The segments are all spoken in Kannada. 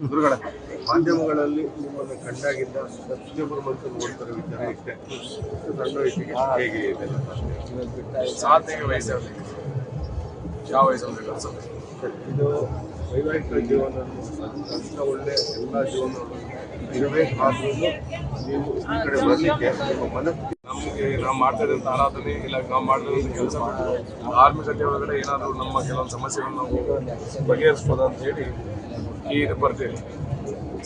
ಗುರುಗಳ ಮಾಧ್ಯಮಗಳಲ್ಲಿ ನಿಮ್ಮನ್ನು ಕಂಡಾಗಿದ್ದ ಸತ್ಯಪುರ ಮತ್ತು ನೋಡ್ತಾರೆ ವಿಚಾರ ಇಷ್ಟೇ ಸಣ್ಣ ವಯಸ್ಸಿಗೆ ಹೇಗೆ ಇದೆ? ಸಾಧನೆಗೆ ವಯಸ್ಸಾಗಬೇಕು ಯಾವ ವಯಸ್ಸಲ್ಲಿ ಕೆಲಸ ಇದು ವೈವಾಹಿಕ ಜೀವನ ಅಂತ ಒಳ್ಳೆ ಎಲ್ಲ ಜೀವನ ಇರಬೇಕಾದ್ರೂ ನೀವು ಈ ಕಡೆ ಬರಲಿಕ್ಕೆ ನಿಮ್ಮ ಮನಸ್ಸು ನಮಗೆ ನಾವು ಮಾಡ್ತಾ ಇದ್ದಂಥ ಆರಾಧನೆ ಇಲ್ಲ ನಾವು ಮಾಡಿದಂಥ ಕೆಲಸ ಧಾರ್ಮಿಕತೆ ಒಳಗಡೆ ಏನಾದರೂ ನಮ್ಮ ಕೆಲವೊಂದು ಸಮಸ್ಯೆಗಳನ್ನ ನಾವು ಬಗೆಹರಿಸ್ಬೋದು ಅಂತ ಹೇಳಿ ಈ ಇದು ಬರ್ತೀವಿ.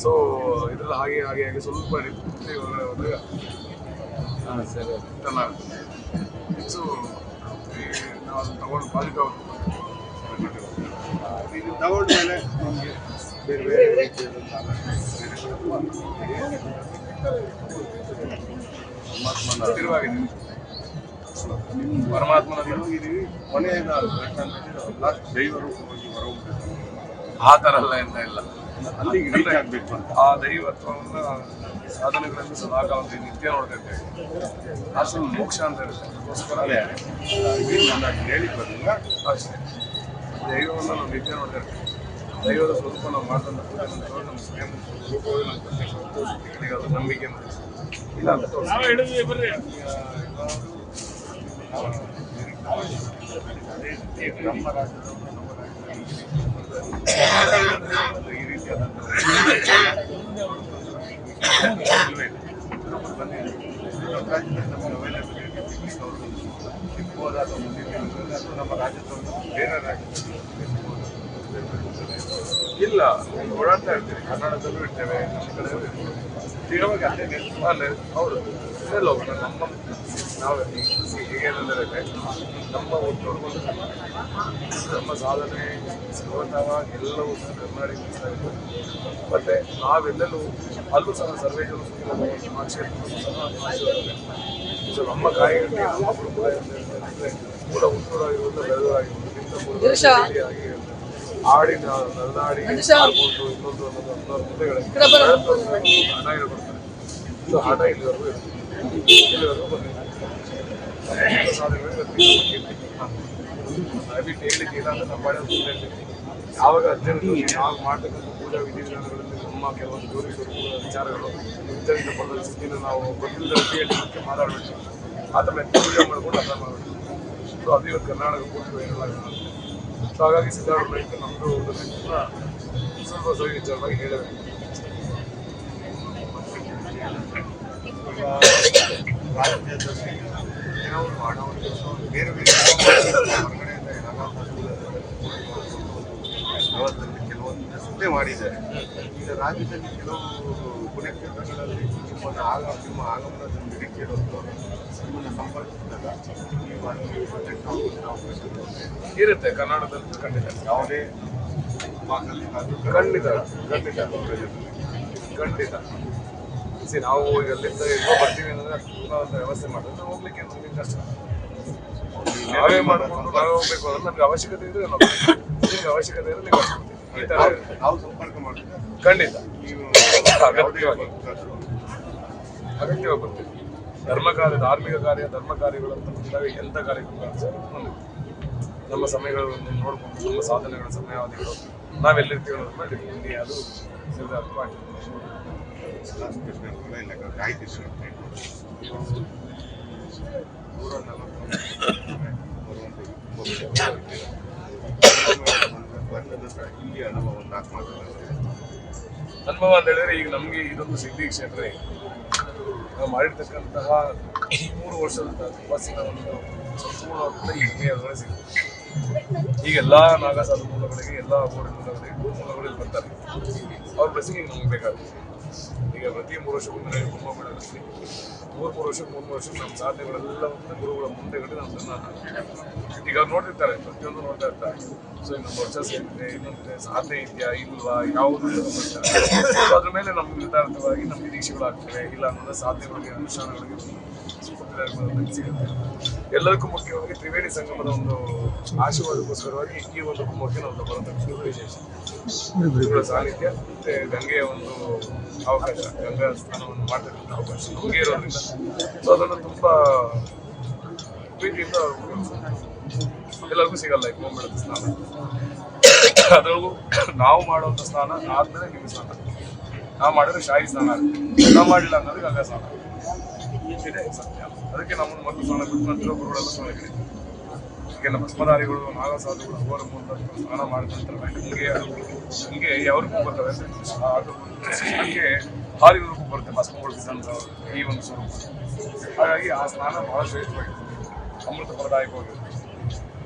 ಸೊ ಇದೆಲ್ಲ ಹಾಗೆ ಹಾಗೆ ಹಾಗೆ ಸ್ವಲ್ಪ ರೀತಿ ಹೋದಾಗ ಚೆನ್ನಾಗುತ್ತೆ ಸೊ ನಾವು ಅದನ್ನು ತಗೊಂಡು ಪಾಸಿಟಿವ್ ಇದು ತಗೊಂಡ ಮೇಲೆ ನಿಮಗೆ ಬೇರೆ ಬೇರೆ ಪರಮಾತ್ಮನ ಪರಮಾತ್ಮನ ಸ್ಥಿರವಾಗಿದೆ ಪರಮಾತ್ಮನ ಹೋಗಿದ್ದೀವಿ ಕೊನೆಯದಾದ ಹೋಗಿ ಹೊರಹೋಗ್ಬೇಕು ಆ ಥರ ಎಲ್ಲ ಎಂತ ಇಲ್ಲ ಅಲ್ಲಿಗೆ ರೀಚ್ ಆಗಬೇಕು ಅಂತ ಆ ದೈವತ್ವವನ್ನು ಸಾಧನೆಗಳನ್ನು ಸದಾಕಾಲ ನಿತ್ಯ ನೋಡ್ತೇವೆ ಅಸಲು ಅಷ್ಟು ಮೋಕ್ಷ ಅಂತ ಇರುತ್ತೆ ಅದಕ್ಕೋಸ್ಕರ ಹೇಳಿ ಬರಲಿಲ್ಲ ಅಷ್ಟೇ ದೈವವನ್ನು ನಾವು ನಿತ್ಯ ನೋಡ್ತಾ ಇರ್ತೀವಿ ದೈವದ ಸ್ವರೂಪ ನಾವು ನಂತರ ನಮ್ಮ ಸ್ವಯಂ ರೂಪವೇ ನಮ್ಮ ಪ್ರತ್ಯಕ್ಷ ತೋರಿಸ್ತೀವಿ ಅದು ನಂಬಿಕೆ. ಇಲ್ಲ ಅಂತ ನಮ್ಮ ರಾಜ್ಯದ ನಮ್ಮ ರಾಜ್ಯದಲ್ಲಿ ಇಲ್ಲ. ಓಡಾಡ್ತಾ ಇರ್ತೀವಿ ಕನ್ನಡದಲ್ಲೂ ಇರ್ತೇವೆ ಕಡೆಯಲ್ಲೂ ಇರ್ತೇವೆ. ಅಲ್ಲೇ ಅಲ್ಲೇ ಹೌದು. ಎಲ್ಲೋ ನಮ್ಮ ನಾವು ಹೇಗೇನೆಂದರೆ ನಮ್ಮ ಒಟ್ಟು ನಮ್ಮ ಸಾಧನೆ ಸರ್ವತಃ ಎಲ್ಲವೂ ಸಹ ಕರ್ನಾಟಕ ಮತ್ತೆ ನಾವೆಲ್ಲರೂ ಅಲ್ಲೂ ಸಹ ಸರ್ವೇ ಜನ ಸಹ ಸೊ ನಮ್ಮ ಕಾಯಿಗಳಿಗೆ ನಮ್ಮ ಕುಟುಂಬ ಅಂದರೆ ಕೂಡ ಹುಟ್ಟೂರಾಗಿರುವುದು ಬೆಳೆದಾಗಿರುವುದು ಆಡಿನ ನಲ್ನಾಡಿ ಇನ್ನೊಂದು ಅನ್ನೋದು ಹದಿನಾರು ಮುಂದೆಗಳೇ ಹಣ ಹೇಳ್ಕೊಡ್ತಾರೆ ಇದು ಹಣ ಇಲ್ಲಿವರೆಗೂ ಇಲ್ಲಿವರೆಗೂ ಬಂದಿದೆ ನಮ್ಮ ಸಾಧನೆಗಳು ದಯವಿಟ್ಟು ಹೇಳಿಕ್ಕೆ ಇಲ್ಲ ಪಾಡಿಗೆ ಯಾವಾಗ ಅತ್ಯಂತ ನಾವು ಮಾಡ್ತಕ್ಕಂಥ ಪೂಜಾ ವಿಧಿವಿಧಾನಗಳಲ್ಲಿ ನಮ್ಮ ಕೆಲವೊಂದು ಜೋಡಿ ವಿಚಾರಗಳು. ಅತ್ಯಂತ ಪದದ ಸ್ಥಿತಿನ ನಾವು ಗೊತ್ತಿಲ್ಲದ ರೀತಿಯಲ್ಲಿ ಮತ್ತೆ ಮಾತಾಡಬೇಕು. ಮೆತ್ತ ಪೂಜೆ ಮಾಡ್ಕೊಂಡು ಅರ್ಥ ಮಾಡಬೇಕು. ಸೊ ಅದು ಇವತ್ತು ಕರ್ನಾಟಕ ಪೂರ್ತಿ ವೈರಲ್ ಸೊ ಹಾಗಾಗಿ ಸಿದ್ಧಾರ್ಥ ರೈತ ನಮ್ಮದು ಕೂಡ ಸ್ವಲ್ಪ ಸವಿ ವಿಚಾರವಾಗಿ ಹೇಳಬೇಕು. ರಾಜ್ಯದಲ್ಲಿ ಏನೋ ಒಂದು ಬೇರೆ ಬೇರೆ ಮಾಡಿದ್ದಾರೆ ಈಗ ರಾಜ್ಯದಲ್ಲಿ ಕೆಲವು ಪುಣ್ಯಕ್ಷೇತ್ರಗಳಲ್ಲಿ ನಿಮ್ಮನ್ನು ಆಗ ನಿಮ್ಮ ಆಗಮನದ ನಿರೀಕ್ಷೆ ಇರೋದು ನಿಮ್ಮನ್ನು ಸಂಪರ್ಕಿಸಿದಾಗ ನೀವು ಅಲ್ಲಿ ಪ್ರೊಟೆಕ್ಟ್ ಅವಕಾಶ ಇರುತ್ತೆ. ಕನ್ನಡದಲ್ಲಿ ಖಂಡಿತ. ಯಾವುದೇ ಖಂಡಿತ. ಖಂಡಿತ ಖಂಡಿತ. ಸಿ ನಾವು ಈಗ ಅಲ್ಲಿಂದ ಎಲ್ಲೋ ಬರ್ತೀವಿ ಅಂದರೆ ತುಂಬಾ ಒಂದು ವ್ಯವಸ್ಥೆ ಮಾಡಿದ್ರೆ ನಾವು ಹೋಗ್ಲಿಕ್ಕೆ ನಮಗೆ ಕಷ್ಟ. ನಾವೇ ಮಾಡ್ಕೊಂಡು ನಾವೇ ಹೋಗ್ಬೇಕು ಅಂದ್ರೆ ನಮಗೆ ಅವಶ್ಯಕತೆ ಇದ್ರೆ ನಮಗೆ ಅವಶ್ಯಕತೆ ಇದ್ರೆ ನೀವು ಖಂಡಿತ. ನೀವು ಅಗತ್ಯವಾಗಿ. ಅಗತ್ಯವಾಗಿ ಬರ್ತೀವಿ. ಧರ್ಮ ಕಾರ್ಯ ಧಾರ್ಮಿಕ ಕಾರ್ಯ ಧರ್ಮ ಕಾರ್ಯಗಳಂತ ಬಂದಾಗ ಎಂಥ ಕಾರ್ಯಕ್ರಮ ನಮ್ಮ ಸಮಯಗಳನ್ನು ನೋಡ್ಕೊಂಡು ನಮ್ಮ ಸಾಧನೆಗಳ ಸಮಯಾವಧಿಗಳು ನಾವೆಲ್ಲಿರ್ತೀವಿ ಅನ್ನೋದ್ರ ಮಾಡಿ. ಇಲ್ಲಿ ಅದು ಸಿದ್ಧಾರ್ಥವಾಗಿ ಕಾಯ್ತಿದ್ರು ನೂರ ನಲವತ್ತು ಬರುವಂಥ ಇಲ್ಲಿ ಅನುಭವ ನಾಲ್ಕು ಅನುಭವ ಅಂತ ಹೇಳಿದ್ರೆ ಈಗ ನಮಗೆ ಇದೊಂದು ಸಿದ್ಧಿ ಕ್ಷೇತ್ರ ನಾವು ಮಾಡಿರ್ತಕ್ಕಂತಹ ಮೂರು ವರ್ಷದ ತಪಸ್ಸಿನ ಒಂದು ಸಂಪೂರ್ಣವಾದ ಹಿಡಿಮೆ ಅದರಲ್ಲಿ ಸಿಗುತ್ತೆ. ಈಗ ಎಲ್ಲ ನಾಗಸಾಧು ಮೂಲಗಳಿಗೆ, ಎಲ್ಲ ಬೋರ್ಡ್ ಮೂಲಗಳಿಗೆ ಮೂಲಗಳಿಗೆ ಬರ್ತಾರೆ. ಅವ್ರ ಬಸ್ಸಿಗೆ ನಮ್ಗೆ ಬೇಕಾಗುತ್ತೆ. ಈಗ ಪ್ರತಿ ಮೂರು ವರ್ಷಕ್ಕೊಮ್ಮೆ ಕುಂಭಮೇಳದಲ್ಲಿ ಮೂರು ಮೂರು ವರ್ಷಕ್ಕೆ ಮೂರು ಮೂರು ವರ್ಷಕ್ಕೆ ನಮ್ಮ ಸಾಧನೆಗಳೆಲ್ಲವನ್ನು ಗುರುಗಳ ಮುಂದೆ ಕಡೆ ನಾವು ಈಗ ಅವ್ರು ನೋಡ್ತಿರ್ತಾರೆ ಪ್ರತಿಯೊಂದು ನೋಡ್ತಾ ಇರ್ತಾರೆ. ಸೊ ಇನ್ನೊಂದು ವರ್ಷ ಸೇರಿದೆ ಇನ್ನೊಂದು ಸಾಧನೆ ಇದೆಯಾ ಇಲ್ವಾ ಯಾವುದು ಅದ್ರ ಮೇಲೆ ನಮ್ಮ ನಿರ್ಧಾರಿತವಾಗಿ ನಮ್ಮ ನಿರೀಕ್ಷೆಗಳು ಆಗ್ತವೆ ಇಲ್ಲ ಅನ್ನೋದು ಸಾಧನೆಗಳಿಗೆ ಅನುಷ್ಠಾನಗಳಿಗೆ ಸಿಗುತ್ತೆ. ಎಲ್ಲದಕ್ಕೂ ಮುಖ್ಯವಾಗಿ ತ್ರಿವೇಣಿ ಸಂಗಮದ ಒಂದು ಆಶೀರ್ವಾದಕ್ಕೋಸ್ಕರವಾಗಿ ಈ ಒಂದು ಕುಂಭಕ್ಕೆ ನಾವು ಬರತಕ್ಕಂಥದ್ದು ವಿಶೇಷ. ಗುರುಗಳ ಸಾನ್ನಿಧ್ಯ ಮತ್ತೆ ಗಂಗೆಯ ಒಂದು ಅವಕಾಶ ಗಂಗಾ ಸ್ನಾನವನ್ನು ಮಾಡ್ತಕ್ಕಂಥ ಅವಕಾಶ ನಮಗೆ ಇರೋದ್ರಿಂದ. ಸೊ ಅದನ್ನು ತುಂಬ ಪ್ರೀತಿಯಿಂದ ಎಲ್ಲರಿಗೂ ಸಿಗಲ್ಲ ಈ ಕುಂಭಮೇಳದ ಸ್ನಾನ ಅದರಲ್ಲೂ ನಾವು ಮಾಡುವಂಥ ಸ್ನಾನ ಆದ್ಮೇಲೆ ನಿಮಗೆ ಸ್ನಾನ ನಾವು ಮಾಡಿದ್ರೆ ಶಾಹಿ ಸ್ನಾನ ಆಗುತ್ತೆ. ನಾವು ಮಾಡಿಲ್ಲ ಅನ್ನೋದು ಗಂಗಾ ಸ್ನಾನ ಇದೆ ಸತ್ಯ. ಅದಕ್ಕೆ ನಮ್ಮನ್ನು ಮೊದಲು ಸ್ನಾನ ಬಿಟ್ಟು ನಂತರ ಗುರುಗಳೆಲ್ಲ ಸ್ನಾನಕ್ಕೆ ನಮ್ಮ ಭಸ್ಮಧಾರಿಗಳು ನಾಗಸಾಧುಗಳು ಅವರ ಮೂಲಕ ಸ್ನಾನ ಮಾಡಿದ ನಂತರ ಹಿಂಗೆ ಹಿಂಗೆ ಯಾವ್ರಿಗೂ ಬರ್ತವೆ ಅದು ಹಂಗೆ ಹಾರಿಗಳಿಗೂ ಬರುತ್ತೆ ಭಸ್ಮಗೊಳಿಸಿದಂಥ ಈ ಒಂದು ಸ್ವರೂಪ. ಹಾಗಾಗಿ ಆ ಸ್ನಾನ ಬಹಳ ಶ್ರೇಷ್ಠವಾಗಿದೆ. ಅಮೃತ ಫಲದಾಯಕವಾಗಿದೆ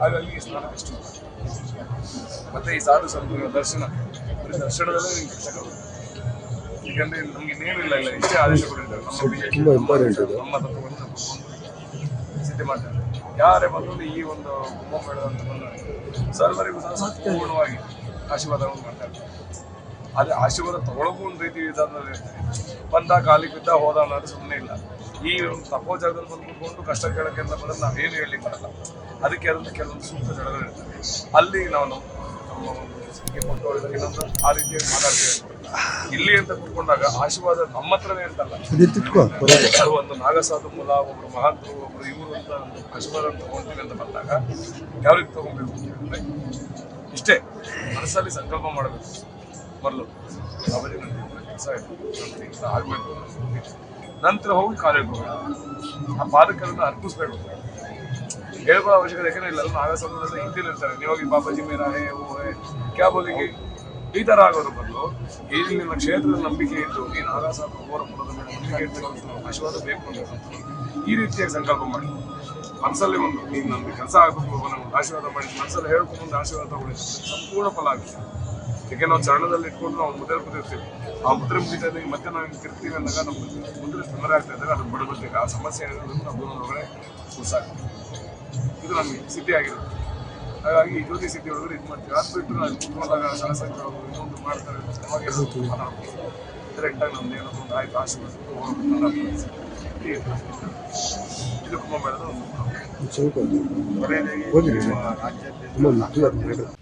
ಹಾಗಾಗಿ ಈ ಸ್ನಾನ ಇಷ್ಟ ಮತ್ತೆ ಈ ಸಾಧು ಸಂತರ ದರ್ಶನ ದರ್ಶನದಲ್ಲೇ ನಿಮ್ಗೆ ಇಷ್ಟಗಳು ಯಾಕಂದ್ರೆ ನಮ್ಗೆ ಇನ್ನೇನು ಇಲ್ಲ ಇಲ್ಲ ಇಷ್ಟೇ ಆದೇಶ ಕೊಟ್ಟಿದ್ದಾರೆ. ನಮ್ಮ. ನಮ್ಮ ತತ್ವವನ್ನು ಸಿದ್ಧ ಮಾಡ್ತಾರೆ. ಯಾರೇ ಬಂದ್ರು ಈ ಒಂದು ಅಂತ ಬಂದಾಗ ಸರ್ವರಿಗೂ ಸಂಪೂರ್ಣವಾಗಿ ಆಶೀರ್ವಾದವನ್ನು ಮಾಡ್ತಾರೆ ಅದೇ ಆಶೀರ್ವಾದ ತಗೊಳಕ್ಕೂ ಒಂದು ರೀತಿ ವಿಧಾನದಲ್ಲಿ ಇರ್ತದೆ ಬಂದ ಕಾಲಿಗೆ ಬಿದ್ದ ಹೋದ ಅನ್ನೋದು ಸುಮ್ಮನೆ ಇಲ್ಲ. ಈ ಒಂದು ತಪೋ ಜಾಗದಲ್ಲಿ ಬಂದು ಕೂತ್ಕೊಂಡು ಕಷ್ಟ ಕೇಳಕ್ಕೆ ಅಂತ ಬಂದ್ರೆ ನಾವೇನು ಹೇಳಿ ಬರಲ್ಲ. ಅದಕ್ಕೆ ಅದನ್ನು ಕೆಲವೊಂದು ಸೂಕ್ತ ಜಾಗಗಳು ಇರ್ತವೆ ಅಲ್ಲಿ ನಾನು ನಮ್ಮ ಒಂದು ಕೊಟ್ಟು ಇನ್ನೊಂದು ಆ ರೀತಿಯಾಗಿ ಮಾತಾಡ್ತೇವೆ ಇಲ್ಲಿ ಅಂತ ಕೂತ್ಕೊಂಡಾಗ ಆಶೀರ್ವಾದ ನಮ್ಮ ಹತ್ರನೇ ಅಂತಲ್ಲ. ಒಂದು ನಾಗಸಾಧು ಮೂಲ ಒಬ್ರು ಮಹಾಂತರು ಒಬ್ರು ಇವರು ಅಂತ ಒಂದು ಆಶೀರ್ವಾದ ತಗೊಂತೀವಿ ಅಂತ ಬಂದಾಗ ಯಾವ ರೀತಿ ತಗೊಬೇಕು ಅಂತಂದ್ರೆ ಇಷ್ಟೇ. ಮನಸ್ಸಲ್ಲಿ ಸಂಕಲ್ಪ ಮಾಡಬೇಕು. ಮೊದಲು ನನ್ನ ಕೆಲಸ ಇದೆ ಆಗಬೇಕು. ನಂತರ ಹೋಗಿ ಕಾಲೇಜ್ ಹೋಗಿ ಆ ಪಾದಕರನ್ನು ಅರ್ಪಿಸ್ಬೇಕು. ಹೇಳ್ಕೊಳ್ಳೋ ಅವಶ್ಯಕತೆ ಯಾಕಂದ್ರೆ ಇಲ್ಲ ನಾಗಸಾಧು ನೀವು ಹೋಗಿ ಬಾಬಾಜಿ ಮೇರಾ ಹೇ ಓ ಹೇ ಕ್ಯಾ ಬೋಲಿಗೆ? ಆಗೋದ್ರ ಬದಲು ಇಲ್ಲಿ ನಿಮ್ಮ ಕ್ಷೇತ್ರದ ನಂಬಿಕೆ ಇದ್ದು, ಈ ಅವರ ಮೂಲದ ಮೇಲೆ ನಂಬಿಕೆ ಇರ್ತಕ್ಕಂಥ ಆಶೀರ್ವಾದ ಬೇಕು ಅಂತ ಈ ರೀತಿಯಾಗಿ ಸಂಕಲ್ಪ ಮಾಡಿ. ಮನಸ್ಸಲ್ಲಿ ಒಂದು, ನೀನು ನಮಗೆ ಕೆಲಸ ಆಗಬೇಕು ನಮ್ಗೆ ಆಶೀರ್ವಾದ ಮಾಡಿ. ಮನಸ್ಸಲ್ಲಿ ಹೇಳ್ಕೊಂಡು ಆಶೀರ್ವಾದ ತಗೊಳ್ಳಿ. ಸಂಪೂರ್ಣ ಫಲ ಆಗುತ್ತೆ. ಯಾಕೆ ನಾವು ಚರಣದಲ್ಲಿ ಇಟ್ಕೊಂಡು ನಾವು ಮುದ್ರೆ ಕುದಿರ್ತೀವಿ ಆ ಮುದ್ರೆ ಮುಗಿತಾ ಮತ್ತೆ ನಾವು ತಿರ್ತೀವಿ ಅಂದಾಗ ನಮ್ಮ ಮುದ್ರೆ ತೊಂದರೆ ಆಗ್ತಾ ಇದ್ದಾಗ ಅದನ್ನು ಬಿಡಬೇಕು. ಆ ಸಮಸ್ಯೆ ಏನಿರೋದು ನಾವು ದೂರ ಒಳಗಡೆ ಸಾಕು ಇದು ನಮಗೆ ಸಿದ್ಧಿ ಆಗಿರುತ್ತೆ ಹಾಗಾಗಿ ಜ್ಯೋತಿ ಸಿದ್ಧಿ ಒಳಗಡೆ ಇದು ಮಾಡ್ತೀವಿ. ಅದು ಬಿಟ್ಟು ನಾವು ಕುತ್ಕೊಂಡಾಗ ಸಲಸಂಖ್ಯೆ ಇನ್ನೊಂದು ಮಾಡ್ತಾರೆ. ಅವಾಗ ಡೈರೆಕ್ಟಾಗಿ ನಮ್ದು ಏನೋ ಒಂದು ಆಯ್ತು ಆಶೀರ್ವಾದ ಇದು ಕುಂಭಮೇಳದ ಒಂದು ರಾಜ್ಯಾದ್ಯಂತ